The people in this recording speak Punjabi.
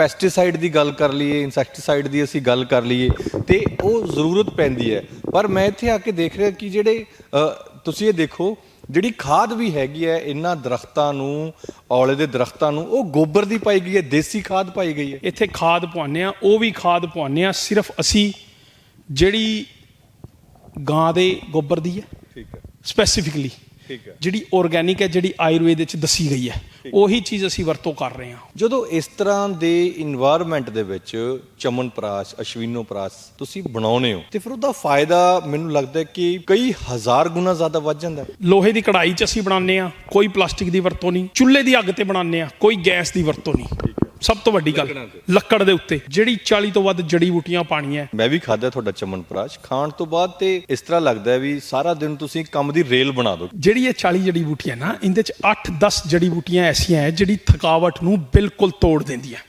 ਪੈਸਟੀਸਾਈਡ ਦੀ ਗੱਲ ਕਰ ਲਈਏ ਇਨਸੈਕਟੀਸਾਈਡ ਦੀ ਅਸੀਂ ਗੱਲ ਕਰ ਲਈਏ ਤੇ ਉਹ ਜ਼ਰੂਰਤ ਪੈਂਦੀ ਹੈ। ਪਰ ਮੈਂ ਇੱਥੇ ਆ ਕੇ ਦੇਖ ਰਿਹਾ ਕਿ ਜਿਹੜੇ ਤੁਸੀਂ ਇਹ ਦੇਖੋ ਜਿਹੜੀ ਖਾਦ ਵੀ ਹੈਗੀ ਹੈ ਇਹਨਾਂ ਦਰਖਤਾਂ ਨੂੰ ਔਲੇ ਦੇ ਦਰਖਤਾਂ ਨੂੰ ਉਹ ਗੋਬਰ ਦੀ ਪਾਈ ਗਈ ਹੈ ਦੇਸੀ ਖਾਦ ਪਾਈ ਗਈ ਹੈ। ਇੱਥੇ ਖਾਦ ਪਵਾਉਂਦੇ ਆ ਉਹ ਵੀ ਖਾਦ ਪਵਾਉਂਦੇ ਆ ਸਿਰਫ ਅਸੀਂ ਜਿਹੜੀ ਗਾਂ ਦੇ ਗੋਬਰ ਦੀ ਹੈ ਠੀਕ ਹੈ। ਸਪੈਸੀਫਿਕਲੀ ਠੀਕ ਹੈ। ਜਿਹੜੀ ਆਰਗੈਨਿਕ ਹੈ ਜਿਹੜੀ ਆਯੁਰਵੇਦ ਵਿੱਚ ਦੱਸੀ ਗਈ ਹੈ ਉਹੀ ਚੀਜ਼ ਅਸੀਂ ਵਰਤੋਂ ਕਰ ਰਹੇ ਹਾਂ। ਜਦੋਂ ਇਸ ਤਰ੍ਹਾਂ ਦੇ ਇਨਵਾਇਰਨਮੈਂਟ ਦੇ ਵਿੱਚ ਚਮਨ ਚਮਨਪ੍ਰਾਸ਼ ਅਸ਼ਵੀਨੋਪ੍ਰਾਸ਼ ਤੁਸੀਂ ਬਣਾਉਨੇ ਹੋ ਤੇ ਫਿਰ ਉਹਦਾ ਫਾਇਦਾ ਮੈਨੂੰ ਲੱਗਦਾ ਕਿ ਕਈ ਹਜ਼ਾਰ ਗੁਣਾ ਜ਼ਿਆਦਾ ਵੱਧ ਜਾਂਦਾ ਲੋਹੇ ਦੀ ਕੜਾਈ 'ਚ ਅਸੀਂ ਬਣਾਉਂਦੇ ਆ ਕੋਈ ਪਲਾਸਟਿਕ ਦੀ ਵਰਤੋਂ ਨਹੀਂ ਚੁੱਲ੍ਹੇ ਦੀ ਅੱਗ ਤੇ ਬਣਾਉਂਦੇ ਆ ਕੋਈ ਗੈਸ ਦੀ ਵਰਤੋਂ ਨਹੀਂ। ਸਭ ਤੋਂ ਵੱਡੀ ਗੱਲ ਲੱਕੜ ਦੇ ਉੱਤੇ ਜਿਹੜੀ 40 ਤੋਂ ਵੱਧ ਜੜੀ ਬੂਟੀਆਂ ਪਾਣੀਆਂ। ਮੈਂ ਵੀ ਖਾਦਾ ਤੁਹਾਡਾ ਚਮਨਪ੍ਰਾਸ਼ ਖਾਣ ਤੋਂ ਬਾਅਦ ਤੇ ਇਸ ਤਰ੍ਹਾਂ ਲੱਗਦਾ ਵੀ ਸਾਰਾ ਦਿਨ ਤੁਸੀਂ ਕੰਮ ਦੀ ਰੇਲ ਬਣਾ ਦੋ ਜਿਹੜੀ ਇਹ 40 ਜੜੀ ਬੂਟੀਆਂ ਨਾ ਇਹਦੇ ਚ 8-10 ਜੜੀ ਬੂਟੀਆਂ ਐਸੀਆਂ ਹੈ ਜਿਹੜੀ ਥਕਾਵਟ ਨੂੰ ਬਿਲਕੁਲ ਤੋੜ ਦਿੰਦੀਆਂ।